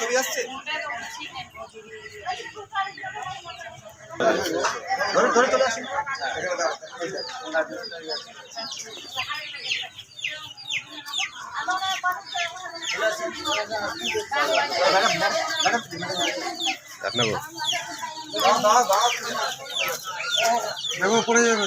ছবি আসছে? ধরে ধরে চলে আসুন আপনাকে পড়ে যাবে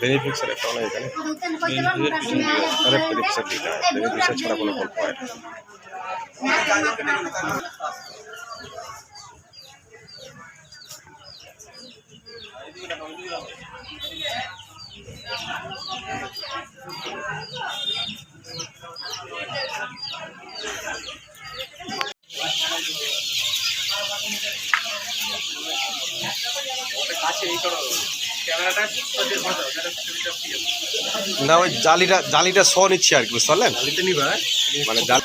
বেনিফিক্সের একটা অনেক এখানে বেনিফিক্সের দিকে বেনিফিক্সের ছাড়া কোনো গল্প হয় না। না ওই জালিটা জালিটা শ নিচ্ছি আর কি বুঝতে পারলেন? মানে জাল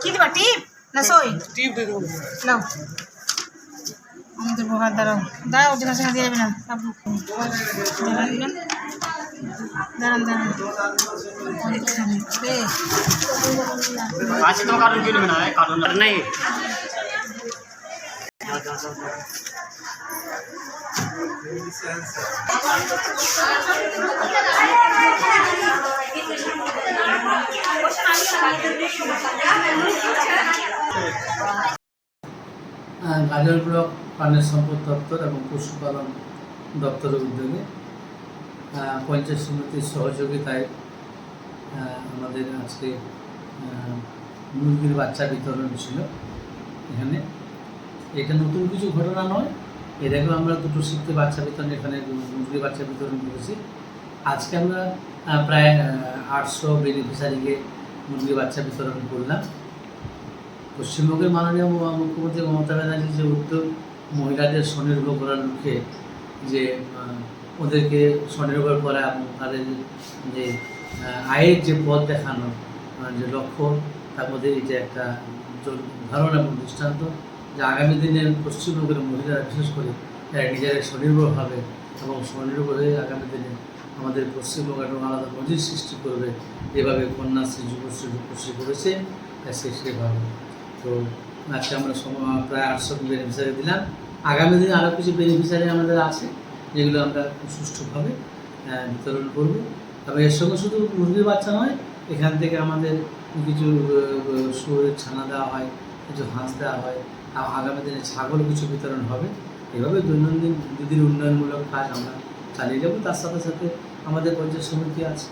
কি দিবা টিপ? না সই? নাও। আমাদের বহার দাঁড়াও। দাঁড়াও যেখানে সেখানে দিয়ে যাবে না। বাবু দাঁড়ান দাঁড়ান। আজকে তোমার কার্টুন কিনবে না? কার্টুন নেই। গাজল ব্লক প্রাণের সম্পদ দপ্তর এবং পশুপালন দপ্তরের উদ্যোগে পঞ্চায়েত সমিতির সহযোগিতায় আমাদের আজকে মুরগির বাচ্চা বিতরণ ছিল এখানে। এটা নতুন কিছু ঘটনা নয়। এর আগেও আমরা দুটো শিখতে বাচ্চা বিতরণ, এখানে মুরগির বাচ্চা বিতরণ করেছি। আজকে আমরা প্রায় আটশো বেনিফিসারিকে মুরগির বাচ্চা বিতরণ করলাম। পশ্চিমবঙ্গের মাননীয় মুখ্যমন্ত্রী মমতা ব্যানার্জির যে উদ্যোগ মহিলাদের স্বনির্ভর করার লক্ষ্যে যে ওদেরকে স্বনির্ভর করা এবং তাদের যে আয়ের যে পথ দেখানো যে লক্ষ্য, তার মধ্যে এটা একটা উদাহরণ এবং দৃষ্টান্ত, যে আগামী দিনে পশ্চিমবঙ্গের মহিলারা, বিশেষ করে তারা নিজেরা স্বনির্ভর হবে এবং স্বনির্ভর হয়ে আগামী দিনে আমাদের পশ্চিমবঙ্গ একটা আলাদা নজির সৃষ্টি করবে, যেভাবে কন্যাশ্রী, যুবশ্রী, রূপশ্রী করেছে সেভাবে। তো আজকে আমরা সম- প্রায় আটশো বেনিফিসারি দিলাম। আগামী দিনে আরও কিছু বেনিফিসারি আমাদের আছে, যেগুলো আমরা সুষ্ঠুভাবে বিতরণ করব। তবে এর সঙ্গে শুধু মুরগির বাচ্চা নয়, এখান থেকে আমাদের কিছু শুয়োরের ছানা দেওয়া হয়, কিছু হাঁস দেওয়া হয় আর আগামী দিনে ছাগল কিছু বিতরণ হবে। এভাবে দৈনন্দিন দিদির উন্নয়নমূলক কাজ আমরা চালিয়ে যাব। তার সাথে সাথে আমাদের পঞ্চায়েত সমিতি আছে